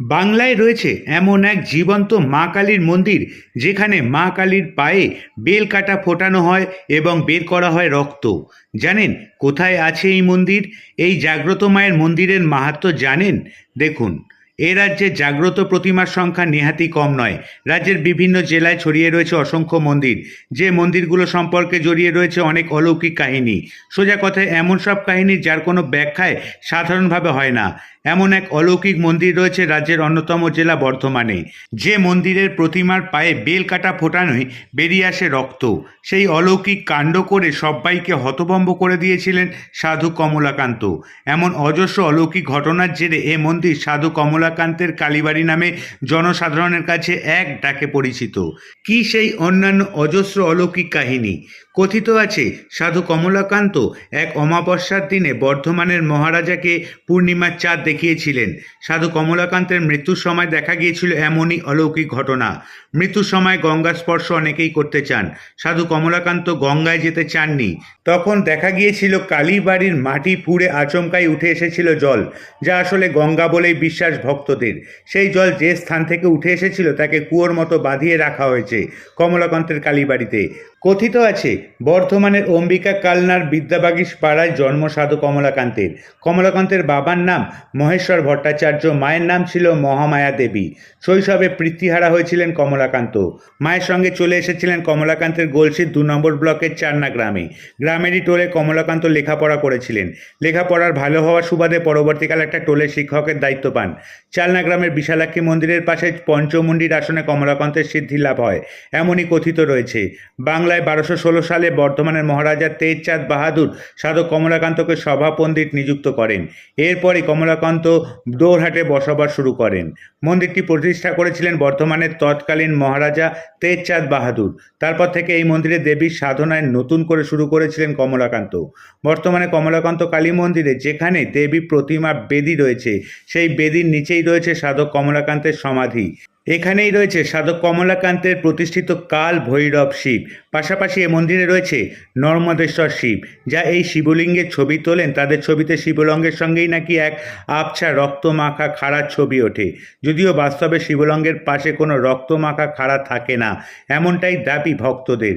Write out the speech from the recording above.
বাংলায় রয়েছে এমন এক জীবন্ত মা কালীর মন্দির, যেখানে মা কালীর পায়ে বেল কাটা ফোটানো হয় এবং বের করা হয় রক্ত। জানেন কোথায় আছে এই মন্দির? এই জাগ্রত মায়ের মন্দিরের মাহাত্ম জানেন? দেখুন। এ রাজ্যে জাগ্রত প্রতিমার সংখ্যা নেহাতি কম নয়। রাজ্যের বিভিন্ন জেলায় ছড়িয়ে রয়েছে অসংখ্য মন্দির। যে মন্দিরগুলো সম্পর্কে জড়িয়ে রয়েছে অনেক অলৌকিক কাহিনী। সোজা কথায়, এমন সব কাহিনী যার কোনো ব্যাখ্যায় সাধারণভাবে হয় না। এমন এক অলৌকিক মন্দির রয়েছে রাজ্যের অন্যতম জেলা বর্ধমানে। যে মন্দিরের প্রতিমার পায়ে বেল কাটা ফোটানোয় বেরিয়ে আসে রক্ত। সেই অলৌকিক কাণ্ড করে সবাইকে হতভম্ব করে দিয়েছিলেন সাধু কমলাকান্ত। এমন অজস্র অলৌকিক ঘটনার জেরে এ মন্দির সাধু কমলাকান্তের কালীবাড়ি নামে জনসাধারণের কাছে এক ডাকে পরিচিত। কি সেই অন্যান্য অজস্র অলৌকিক কাহিনী? কথিত আছে, সাধু কমলাকান্ত এক অমাবস্যার দিনে বর্ধমানের মহারাজাকে পূর্ণিমার চাঁদ দেখিয়েছিলেন। সাধু কমলাকান্তের মৃত্যুর সময় দেখা গিয়েছিল এমনই অলৌকিক ঘটনা। মৃত্যুর সময় গঙ্গা স্পর্শ অনেকেই করতে চান। সাধু কমলাকান্ত গঙ্গায় যেতে চাননি। তখন দেখা গিয়েছিল কালীবাড়ির মাটি পুড়ে আচমকাই উঠে এসেছিল জল, যা আসলে গঙ্গা বলেই বিশ্বাস ভক্তদের। সেই জল যে স্থান থেকে উঠে এসেছিল তাকে কুয়োর মতো বাঁধিয়ে রাখা হয়েছে কমলাকান্তের কালীবাড়িতে। কথিত আছে বর্ধমানের অম্বিকা কালনার বিদ্যাবাগীশ পাড়ায় জন্ম সাধু কমলাকান্তের। কমলাকান্তের বাবার নাম মহেশ্বর ভট্টাচার্য, মায়ের নাম ছিল মহামায়া দেবী। শৈশবে পৃথিহারা হয়েছিলেন কমলাকান্ত। মায়ের সঙ্গে চলে এসেছিলেন কমলাকান্তের গোলসির দু নম্বর ব্লকের চান্না গ্রামে। গ্রামেরই টোলে কমলাকান্ত লেখাপড়া করেছিলেন। লেখাপড়ার ভালো হওয়ার সুবাদে পরবর্তীকালে একটা টোলের শিক্ষকের দায়িত্ব পান। চালনা গ্রামের বিশালাক্ষী মন্দিরের পাশে পঞ্চমুণ্ডির আসনে কমলাকান্তের সিদ্ধি লাভ হয়। এমনই কথিত রয়েছে। বাংলায় বারোশো ষোলো সালে বর্ধমানের মহারাজা তেজচাঁদ বাহাদুর সাধক কমলাকান্তকে সভা পণ্ডিত নিযুক্ত করেন। এরপরই কমলাকান্ত দৌড়হাটে বসবাস শুরু করেন। মন্দিরটি প্রতিষ্ঠা করেছিলেন বর্ধমানের তৎকালীন মহারাজা তেজচাঁদ বাহাদুর। তারপর থেকে এই মন্দিরে দেবীর সাধনায় নতুন করে শুরু করেছিলেন কমলাকান্ত। বর্তমানে কমলাকান্ত কালী মন্দিরে যেখানে দেবী প্রতিমা বেদী রয়েছে, সেই বেদির নিচেই রয়েছে সাধক কমলাকান্তের সমাধি। এখানেই রয়েছে সাধক কমলাকান্তের প্রতিষ্ঠিত কাল ভৈরব শিব। পাশাপাশি এ মন্দিরে রয়েছে নর্মদেশ্বর শিব, যা এই শিবলিঙ্গের ছবি তোলেন। তাদের ছবিতে শিবলঙ্গের সঙ্গেই নাকি এক আবছা রক্তমাখা খাড়ার ছবি ওঠে। যদিও বাস্তবে শিবলঙ্গের পাশে কোনো রক্তমাখা খাড়া থাকে না, এমনটাই দাবি ভক্তদের।